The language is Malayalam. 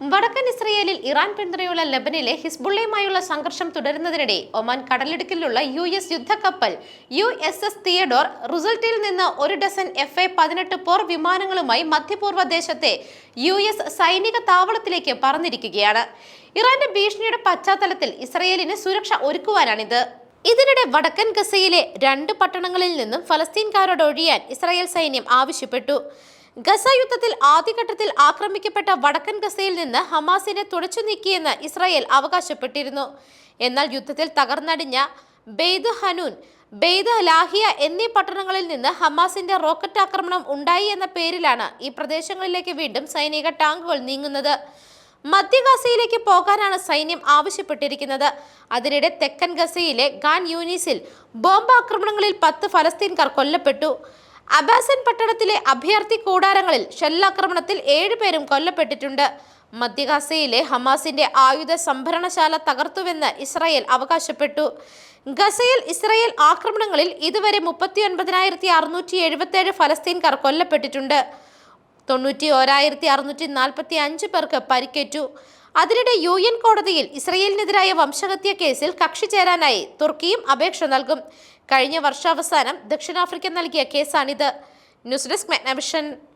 വടക്കൻ ഇസ്രയേലിൽ ഇറാൻ പിന്തുണയുള്ള ലബനിലെ ഹിസ്ബുള്ളയുമായുള്ള സംഘർഷം തുടരുന്നതിനിടെ ഒമാൻ കടലിടുക്കിലുള്ള യു എസ് യുദ്ധക്കപ്പൽ യു എസ് എസ് തിയഡോർ റിസൾട്ടിൽ നിന്ന് ഒരു ഡസൻ എഫ് എ പതിനെട്ട് പോർ വിമാനങ്ങളുമായി മധ്യപൂർവ ദേശത്തെ യു എസ് സൈനിക താവളത്തിലേക്ക് പറന്നിരിക്കുകയാണ്. ഇറാന്റെ ഭീഷണിയുടെ പശ്ചാത്തലത്തിൽ ഇസ്രയേലിന് സുരക്ഷ ഒരുക്കുവാനാണിത്. ഇതിനിടെ വടക്കൻ ഗസയിലെ രണ്ട് പട്ടണങ്ങളിൽ നിന്നും ഫലസ്തീൻകാരോട് ഒഴിയാൻ ഇസ്രായേൽ സൈന്യം ആവശ്യപ്പെട്ടു. ഗസ യുദ്ധത്തിൽ ആദ്യഘട്ടത്തിൽ ആക്രമിക്കപ്പെട്ട വടക്കൻ ഗസയിൽ നിന്ന് ഹമാസിനെ തുടച്ചു നീക്കിയെന്ന് ഇസ്രായേൽ അവകാശപ്പെട്ടിരുന്നു. എന്നാൽ യുദ്ധത്തിൽ തകർന്നടിഞ്ഞ ബെയ്ദ് ഹനൂൻ ബെയ്ദ് ലാഹിയ എന്നീ പട്ടണങ്ങളിൽ നിന്ന് ഹമാസിന്റെ റോക്കറ്റ് ആക്രമണം ഉണ്ടായി എന്ന പേരിലാണ് ഈ പ്രദേശങ്ങളിലേക്ക് വീണ്ടും സൈനിക ടാങ്കുകൾ നീങ്ങുന്നത്. മധ്യ ഗസയിലേക്ക് പോകാനാണ് സൈന്യം ആവശ്യപ്പെട്ടിരിക്കുന്നത്. അതിനിടെ തെക്കൻ ഗസയിലെ ഗാൻ യൂനിസിൽ ബോംബാക്രമണങ്ങളിൽ പത്ത് ഫലസ്തീൻകാർ കൊല്ലപ്പെട്ടു. അബാസൻ പട്ടണത്തിലെ അഭയാർത്ഥി കൂടാരങ്ങളിൽ ഷെല്ലാക്രമണത്തിൽ ഏഴുപേരും കൊല്ലപ്പെട്ടിട്ടുണ്ട്. മധ്യഗാസയിലെ ഹമാസിന്റെ ആയുധ സംഭരണശാല തകർത്തുവെന്ന് ഇസ്രായേൽ അവകാശപ്പെട്ടു. ഗസയിൽ ഇസ്രായേൽ ആക്രമണങ്ങളിൽ ഇതുവരെ മുപ്പത്തി ഒൻപതിനായിരത്തി അറുന്നൂറ്റി എഴുപത്തേഴ് ഫലസ്തീൻകാർ കൊല്ലപ്പെട്ടിട്ടുണ്ട്. തൊണ്ണൂറ്റി ഓരായിരത്തി അറുന്നൂറ്റി നാൽപ്പത്തി അഞ്ച് പേർക്ക് പരിക്കേറ്റു. അതിനിടെ യു എൻ കോടതിയിൽ ഇസ്രയേലിനെതിരായ വംശഹത്യ കേസിൽ കക്ഷി ചേരാനായി തുർക്കിയും അപേക്ഷ നൽകും. കഴിഞ്ഞ വർഷാവസാനം ദക്ഷിണാഫ്രിക്ക നൽകിയ കേസാണിത്. News desk മെഗ്നവിഷൻ.